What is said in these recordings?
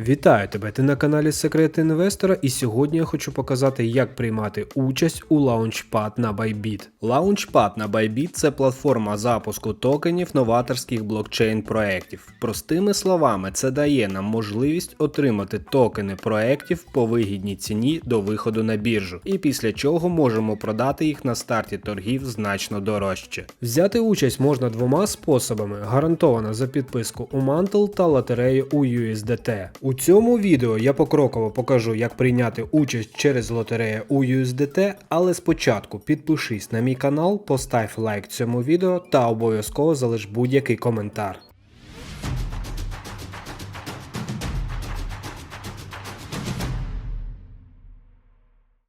Вітаю тебе! Ти на каналі Секрети Інвестора, і сьогодні я хочу показати, як приймати участь у Launchpad на Bybit. Launchpad на Bybit – це платформа запуску токенів новаторських блокчейн проєктів. Простими словами, це дає нам можливість отримати токени проєктів по вигідній ціні до виходу на біржу, і після чого можемо продати їх на старті торгів значно дорожче. Взяти участь можна двома способами: гарантовано за підписку у Mantle та лотерею у USDT. У цьому відео я покроково покажу, як прийняти участь через лотерею у USDT, але спочатку підпишись на мій канал, постав лайк цьому відео та обов'язково залиш будь-який коментар.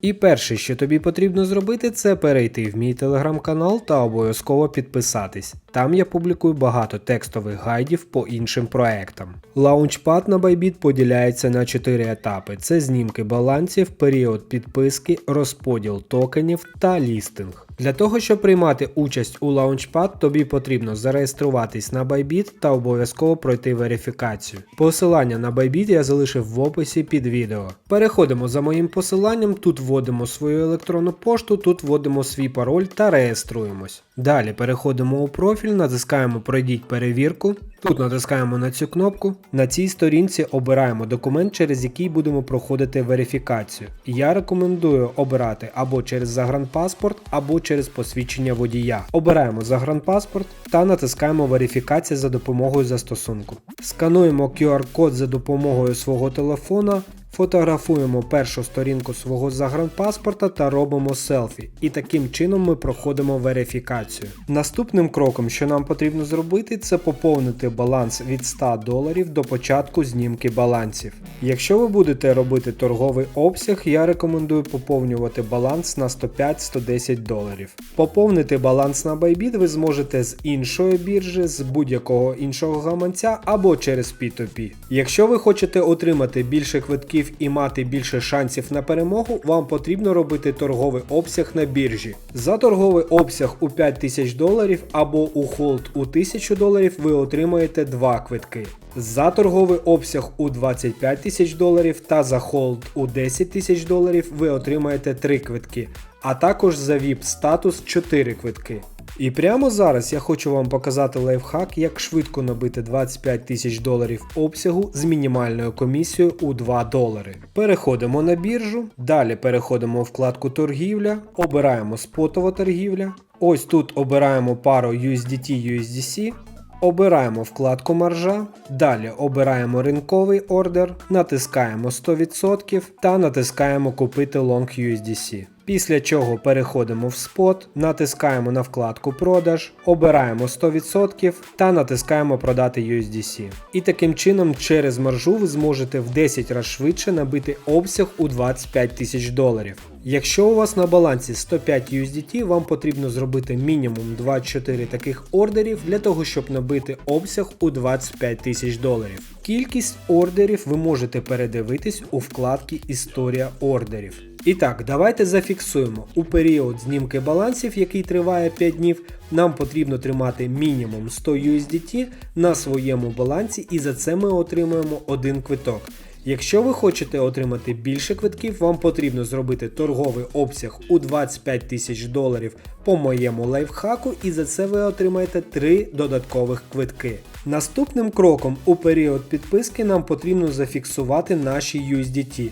І перше, що тобі потрібно зробити, це перейти в мій телеграм-канал та обов'язково підписатись. Там я публікую багато текстових гайдів по іншим проектам. Лаунчпад на Bybit поділяється на 4 етапи: це знімки балансів, період підписки, розподіл токенів та лістинг. Для того, щоб приймати участь у Launchpad, тобі потрібно зареєструватись на Bybit та обов'язково пройти верифікацію. Посилання на Bybit я залишив в описі під відео. Переходимо за моїм посиланням, тут вводимо свою електронну пошту, тут вводимо свій пароль та реєструємось. Далі переходимо у профіль, натискаємо Пройдіть перевірку. Тут натискаємо на цю кнопку. На цій сторінці обираємо документ, через який будемо проходити верифікацію. Я рекомендую обирати або через загранпаспорт, або через посвідчення водія. Обираємо загранпаспорт та натискаємо верифікація за допомогою застосунку. Скануємо QR-код за допомогою свого телефона. Фотографуємо першу сторінку свого загранпаспорта та робимо селфі. І таким чином ми проходимо верифікацію. Наступним кроком, що нам потрібно зробити, це поповнити баланс від 100 доларів до початку знімки балансів. Якщо ви будете робити торговий обсяг, я рекомендую поповнювати баланс на 105-110 доларів. Поповнити баланс на Bybit ви зможете з іншої біржі, з будь-якого іншого гаманця або через P2P. Якщо ви хочете отримати більше квитків і мати більше шансів на перемогу, вам потрібно робити торговий обсяг на біржі. За торговий обсяг у 5000 доларів або у холд у 1000 доларів ви отримаєте 2 квитки. За торговий обсяг у 25 тисяч доларів та за холд у 10 тисяч доларів ви отримаєте 3 квитки, а також за VIP статус 4 квитки. І прямо зараз я хочу вам показати лайфхак, як швидко набити 25 тисяч доларів обсягу з мінімальною комісією у 2 долари. Переходимо на біржу, далі переходимо у вкладку торгівля, обираємо спотова торгівля. Ось тут обираємо пару USDT-USDC. Обираємо вкладку маржа, далі обираємо ринковий ордер, натискаємо 100% та натискаємо Купити Long USDC. Після чого переходимо в спот, натискаємо на вкладку продаж, обираємо 100% та натискаємо продати USDC. І таким чином через маржу ви зможете в 10 разів швидше набити обсяг у 25 тисяч доларів. Якщо у вас на балансі 105 USDT, вам потрібно зробити мінімум 24 таких ордерів для того, щоб набити обсяг у 25 тисяч доларів. Кількість ордерів ви можете передивитись у вкладці Історія ордерів. І так, давайте зафіксуємо. У період знімки балансів, який триває 5 днів, нам потрібно тримати мінімум 100 USDT на своєму балансі, і за це ми отримуємо один квиток. Якщо ви хочете отримати більше квитків, вам потрібно зробити торговий обсяг у 25 тисяч доларів по моєму лайфхаку, і за це ви отримаєте 3 додаткових квитки. Наступним кроком у період підписки нам потрібно зафіксувати наші USDT.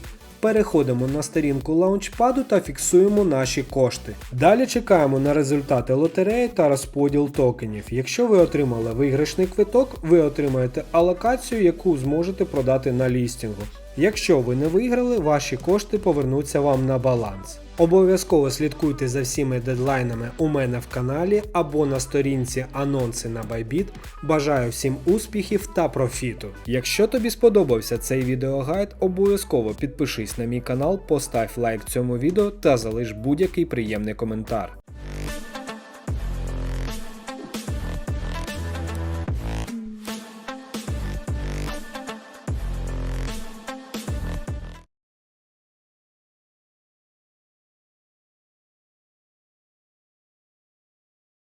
Переходимо на сторінку лаунчпаду та фіксуємо наші кошти. Далі чекаємо на результати лотереї та розподіл токенів. Якщо ви отримали виграшний квиток, ви отримаєте алокацію, яку зможете продати на лістінгу. Якщо ви не виграли, ваші кошти повернуться вам на баланс. Обов'язково слідкуйте за всіми дедлайнами у мене в каналі або на сторінці анонси на Bybit. Бажаю всім успіхів та профіту. Якщо тобі сподобався цей відеогайд, обов'язково підпишись на мій канал, постав лайк цьому відео та залиш будь-який приємний коментар.